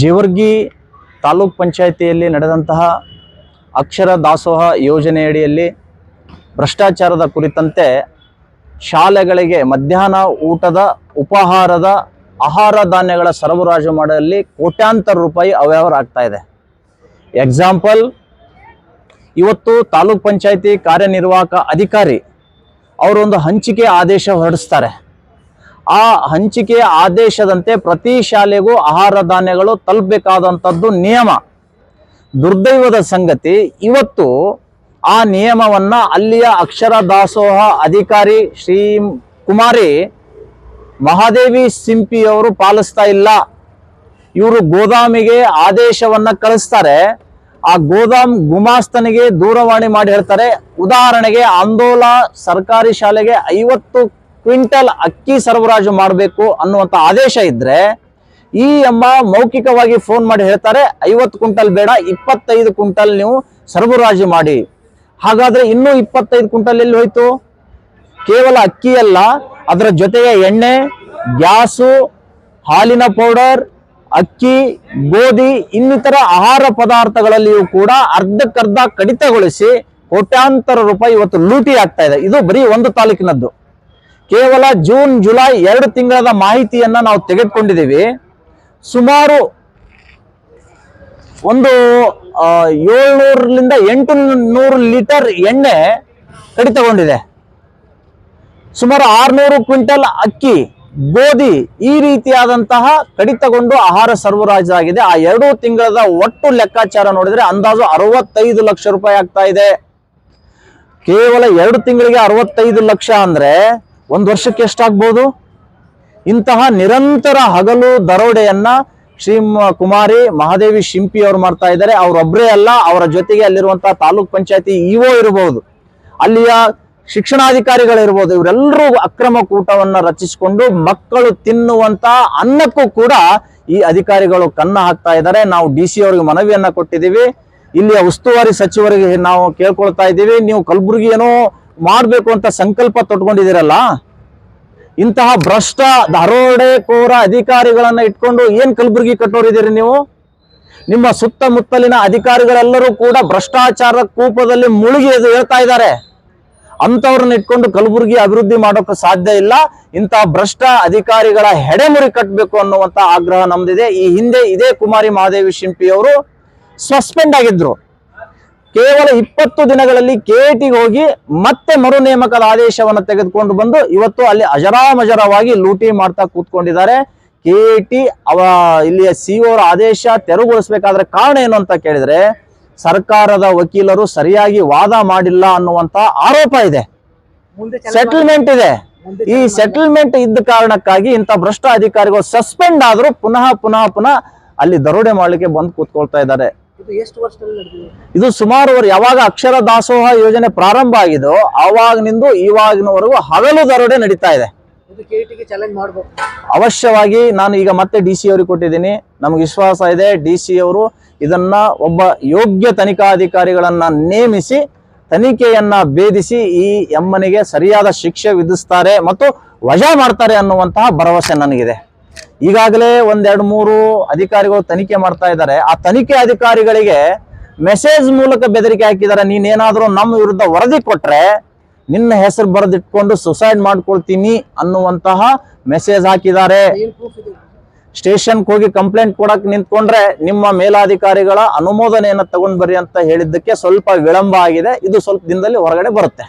ಜೇವರ್ಗಿ ತಾಲೂಕ್ ಪಂಚಾಯಿತಿಯಲ್ಲಿ ನಡೆದಂತಹ ಅಕ್ಷರ ದಾಸೋಹ ಯೋಜನೆಯಡಿಯಲ್ಲಿ ಭ್ರಷ್ಟಾಚಾರದ ಕುರಿತಂತೆ ಶಾಲೆಗಳಿಗೆ ಮಧ್ಯಾಹ್ನ ಊಟದ ಉಪಹಾರದ ಆಹಾರ ಧಾನ್ಯಗಳ ಸರಬರಾಜು ಮಾಡಲು ಕೋಟ್ಯಾಂತರ ರೂಪಾಯಿ ಅವ್ಯವಹಾರ ಆಗ್ತಾ ಇದೆ. ಎಕ್ಸಾಂಪಲ್ ಇವತ್ತು ತಾಲೂಕ್ ಪಂಚಾಯಿತಿ ಕಾರ್ಯನಿರ್ವಾಹಕ ಅಧಿಕಾರಿ ಅವರೊಂದು ಹಂಚಿಕೆ ಆದೇಶ ಹೊರಡಿಸ್ತಾರೆ. ಆ ಹಂಚಿಕೆಯ ಆದೇಶದಂತೆ ಪ್ರತಿ ಶಾಲೆಗೂ ಆಹಾರ ಧಾನ್ಯಗಳು ತಲುಪಬೇಕಾದಂಥದ್ದು ನಿಯಮ. ದುರ್ದೈವದ ಸಂಗತಿ, ಇವತ್ತು ಆ ನಿಯಮವನ್ನ ಅಲ್ಲಿಯ ಅಕ್ಷರ ದಾಸೋಹ ಅಧಿಕಾರಿ ಶ್ರೀ ಕುಮಾರಿ ಮಹಾದೇವಿ ಸಿಂಪಿಯವರು ಪಾಲಿಸ್ತಾ ಇಲ್ಲ. ಇವರು ಗೋದಾಮಿಗೆ ಆದೇಶವನ್ನ ಕಳಿಸ್ತಾರೆ. ಆ ಗೋದಾಮ್ ಗುಮಾಸ್ತನಿಗೆ ದೂರವಾಣಿ ಮಾಡಿ ಹೇಳ್ತಾರೆ. ಉದಾಹರಣೆಗೆ ಆಂದೋಲ ಸರ್ಕಾರಿ ಶಾಲೆಗೆ ಐವತ್ತು ಕ್ವಿಂಟಲ್ ಅಕ್ಕಿ ಸರಬರಾಜು ಮಾಡಬೇಕು ಅನ್ನುವಂಥ ಆದೇಶ ಇದ್ರೆ ಈ ಎಂಬ ಮೌಖಿಕವಾಗಿ ಫೋನ್ ಮಾಡಿ ಹೇಳ್ತಾರೆ, ಐವತ್ತು ಕ್ವಿಂಟಲ್ ಬೇಡ, ಇಪ್ಪತ್ತೈದು ಕ್ವಿಂಟಲ್ ನೀವು ಸರಬರಾಜು ಮಾಡಿ. ಹಾಗಾದ್ರೆ ಇನ್ನೂ ಇಪ್ಪತ್ತೈದು ಕ್ವಿಂಟಲ್ ಎಲ್ಲಿ ಹೋಯ್ತು? ಕೇವಲ ಅಕ್ಕಿ ಅಲ್ಲ, ಅದರ ಜೊತೆಗೆ ಎಣ್ಣೆ, ಗ್ಯಾಸು, ಹಾಲಿನ ಪೌಡರ್, ಅಕ್ಕಿ, ಗೋಧಿ, ಇನ್ನಿತರ ಆಹಾರ ಪದಾರ್ಥಗಳಲ್ಲಿಯೂ ಕೂಡ ಅರ್ಧಕ್ಕರ್ಧ ಕಡಿತಗೊಳಿಸಿ ಕೋಟ್ಯಾಂತರ ರೂಪಾಯಿ ಇವತ್ತು ಲೂಟಿ ಆಗ್ತಾ ಇದೆ. ಇದು ಬರೀ ಒಂದು ತಾಲೂಕಿನದ್ದು. ಕೇವಲ ಜೂನ್, ಜುಲೈ ಎರಡು ತಿಂಗಳ ಮಾಹಿತಿಯನ್ನ ನಾವು ತೆಗೆದುಕೊಂಡಿದ್ದೀವಿ. ಸುಮಾರು ಒಂದು ಏಳ್ನೂರಲಿಂದ ಎಂಟು ನೂರು ಲೀಟರ್ ಎಣ್ಣೆ ಕಡಿತಗೊಂಡಿದೆ. ಸುಮಾರು ಆರ್ನೂರು ಕ್ವಿಂಟಲ್ ಅಕ್ಕಿ, ಗೋಧಿ ಈ ರೀತಿಯಾದಂತಹ ಕಡಿತಗೊಂಡು ಆಹಾರ ಸರಬರಾಜು ಆಗಿದೆ ಆ ಎರಡು ತಿಂಗಳದ ಒಟ್ಟು ಲೆಕ್ಕಾಚಾರ ನೋಡಿದ್ರೆ ಅಂದಾಜು ಅರವತ್ತೈದು ಲಕ್ಷ ರೂಪಾಯಿ ಆಗ್ತಾ ಇದೆ. ಕೇವಲ ಎರಡು ತಿಂಗಳಿಗೆ ಅರವತ್ತೈದು ಲಕ್ಷ ಅಂದ್ರೆ ಒಂದು ವರ್ಷಕ್ಕೆ ಎಷ್ಟಾಗ್ಬೋದು? ಇಂತಹ ನಿರಂತರ ಹಗಲು ದರೋಡೆಯನ್ನ ಶ್ರೀ ಕುಮಾರಿ ಮಹಾದೇವಿ ಶಿಂಪಿ ಅವರು ಮಾಡ್ತಾ ಇದ್ದಾರೆ. ಅವರೊಬ್ಬರೇ ಅಲ್ಲ, ಅವರ ಜೊತೆಗೆ ಅಲ್ಲಿರುವಂತಹ ತಾಲೂಕ್ ಪಂಚಾಯತಿ ಇಒ ಇರಬಹುದು ಅಲ್ಲಿಯ ಶಿಕ್ಷಣಾಧಿಕಾರಿಗಳಿರ್ಬೋದು. ಇವರೆಲ್ಲರೂ ಅಕ್ರಮ ಕೂಟವನ್ನ ರಚಿಸಿಕೊಂಡು ಮಕ್ಕಳು ತಿನ್ನುವಂತ ಅನ್ನಕ್ಕೂ ಕೂಡ ಈ ಅಧಿಕಾರಿಗಳು ಕನ್ನ ಹಾಕ್ತಾ ಇದ್ದಾರೆ. ನಾವು ಡಿ ಸಿ ಅವರಿಗೆ ಮನವಿಯನ್ನ ಕೊಟ್ಟಿದ್ದೀವಿ. ಇಲ್ಲಿಯ ಉಸ್ತುವಾರಿ ಸಚಿವರಿಗೆ ನಾವು ಕೇಳ್ಕೊಳ್ತಾ ಇದ್ದೀವಿ. ನೀವು ಕಲಬುರಗಿ ಏನೋ ಮಾಡ್ಬೇಕು ಅಂತ ಸಂಕಲ್ಪ ತೊಟ್ಕೊಂಡಿದ್ದೀರಲ್ಲ? ಇಂತಹ ಭ್ರಷ್ಟ ದರೋಡೆಕೋರ ಅಧಿಕಾರಿಗಳನ್ನ ಇಟ್ಕೊಂಡು ಏನ್ ಕಲಬುರಗಿ ಕಟ್ಟೋರಿದ್ದೀರಿ ನೀವು? ನಿಮ್ಮ ಸುತ್ತಮುತ್ತಲಿನ ಅಧಿಕಾರಿಗಳೆಲ್ಲರೂ ಕೂಡ ಭ್ರಷ್ಟಾಚಾರ ಕೂಪದಲ್ಲಿ ಮುಳುಗಿ ಹೇಳ್ತಾ ಇದ್ದಾರೆ. ಅಂಥವ್ರನ್ನ ಇಟ್ಕೊಂಡು ಕಲಬುರಗಿ ಅಭಿವೃದ್ಧಿ ಮಾಡೋಕೆ ಸಾಧ್ಯ ಇಲ್ಲ. ಇಂತಹ ಭ್ರಷ್ಟ ಅಧಿಕಾರಿಗಳ ಹೆಡೆಮುರಿ ಕಟ್ಟಬೇಕು ಅನ್ನುವಂತ ಆಗ್ರಹ ನಮ್ದಿದೆ. ಈ ಹಿಂದೆ ಇದೇ ಕುಮಾರಿ ಮಹಾದೇವಿ ಶಿಂಪಿ ಅವರು ಸಸ್ಪೆಂಡ್ ಆಗಿದ್ರು. ಕೇವಲ ಇಪ್ಪತ್ತು ದಿನಗಳಲ್ಲಿ ಕೆಟಿಗೆ ಹೋಗಿ ಮತ್ತೆ ಮರು ನೇಮಕದ ಆದೇಶವನ್ನು ತೆಗೆದುಕೊಂಡು ಬಂದು ಇವತ್ತು ಅಲ್ಲಿ ಅಜರಾಮಜರವಾಗಿ ಲೂಟಿ ಮಾಡ್ತಾ ಕೂತ್ಕೊಂಡಿದ್ದಾರೆ. ಕೆಟಿ ಅವ ಇಲ್ಲಿಯ ಸಿಒರ ಆದೇಶ ತೆರವುಗೊಳಿಸಬೇಕಾದ್ರೆ ಕಾರಣ ಏನು ಅಂತ ಕೇಳಿದ್ರೆ ಸರ್ಕಾರದ ವಕೀಲರು ಸರಿಯಾಗಿ ವಾದ ಮಾಡಿಲ್ಲ ಅನ್ನುವಂತ ಆರೋಪ ಇದೆ. ಸೆಟಲ್ಮೆಂಟ್ ಇದೆ. ಈ ಸೆಟಲ್ಮೆಂಟ್ ಇದ್ದ ಕಾರಣಕ್ಕಾಗಿ ಇಂಥ ಭ್ರಷ್ಟ ಅಧಿಕಾರಿಗಳು ಸಸ್ಪೆಂಡ್ ಆದ್ರೂ ಪುನಃ ಪುನಃ ಪುನಃ ಅಲ್ಲಿ ದರೋಡೆ ಮಾಡಲಿಕ್ಕೆ ಬಂದು ಕೂತ್ಕೊಳ್ತಾ ಇದ್ದಾರೆ. ಇದು ಸುಮಾರು ಯಾವಾಗ ಅಕ್ಷರ ದಾಸೋಹ ಯೋಜನೆ ಪ್ರಾರಂಭ ಆಗಿದೋ ಆವಾಗಿನಿಂದ ಇವಾಗಿನವರೆಗೂ ಹಗಲು ದರೋಡೆ ನಡೀತಾ ಇದೆ. ಅವಶ್ಯವಾಗಿ ನಾನು ಈಗ ಮತ್ತೆ ಡಿ ಸಿ ಅವರಿಗೆ ಕೊಟ್ಟಿದ್ದೀನಿ. ನಮ್ಗೆ ವಿಶ್ವಾಸ ಇದೆ. ಡಿ ಸಿ ಅವರು ಇದನ್ನ ಒಬ್ಬ ಯೋಗ್ಯ ತನಿಖಾಧಿಕಾರಿಗಳನ್ನ ನೇಮಿಸಿ ತನಿಖೆಯನ್ನ ಭೇದಿಸಿ ಈ ಎಮ್ಮನಿಗೆ ಸರಿಯಾದ ಶಿಕ್ಷೆ ವಿಧಿಸ್ತಾರೆ ಮತ್ತು ವಜಾ ಮಾಡ್ತಾರೆ ಅನ್ನುವಂತಹ ಭರವಸೆ ನನಗಿದೆ. ಈಗಾಗಲೇ ಒಂದೆರಡು ಮೂರು ಅಧಿಕಾರಿಗಳು ತನಿಖೆ ಮಾಡ್ತಾ ಇದ್ದಾರೆ. ಆ ತನಿಖೆ ಅಧಿಕಾರಿಗಳಿಗೆ ಮೆಸೇಜ್ ಮೂಲಕ ಬೆದರಿಕೆ ಹಾಕಿದ್ದಾರೆ. ನೀನೇನಾದರೂ ನಮ್ಮ ವಿರುದ್ಧ ವರದಿ ಕೊಟ್ರೆ ನಿನ್ನ ಹೆಸರು ಬರೆದಿಟ್ಕೊಂಡು ಸುಸೈಡ್ ಮಾಡ್ಕೊಳ್ತೀನಿ ಅನ್ನುವಂತಹ ಮೆಸೇಜ್ ಹಾಕಿದ್ದಾರೆ. ಸ್ಟೇಷನ್ಗೆ ಹೋಗಿ ಕಂಪ್ಲೇಂಟ್ ಕೊಡಕ್ ನಿಂತ್ಕೊಂಡ್ರೆ ನಿಮ್ಮ ಮೇಲಾಧಿಕಾರಿಗಳ ಅನುಮೋದನೆಯನ್ನು ತಗೊಂಡ್ ಬರ್ರಿ ಅಂತ ಹೇಳಿದ್ದಕ್ಕೆ ಸ್ವಲ್ಪ ವಿಳಂಬ ಆಗಿದೆ. ಇದು ಸ್ವಲ್ಪ ದಿನದಲ್ಲಿ ಹೊರಗಡೆ ಬರುತ್ತೆ.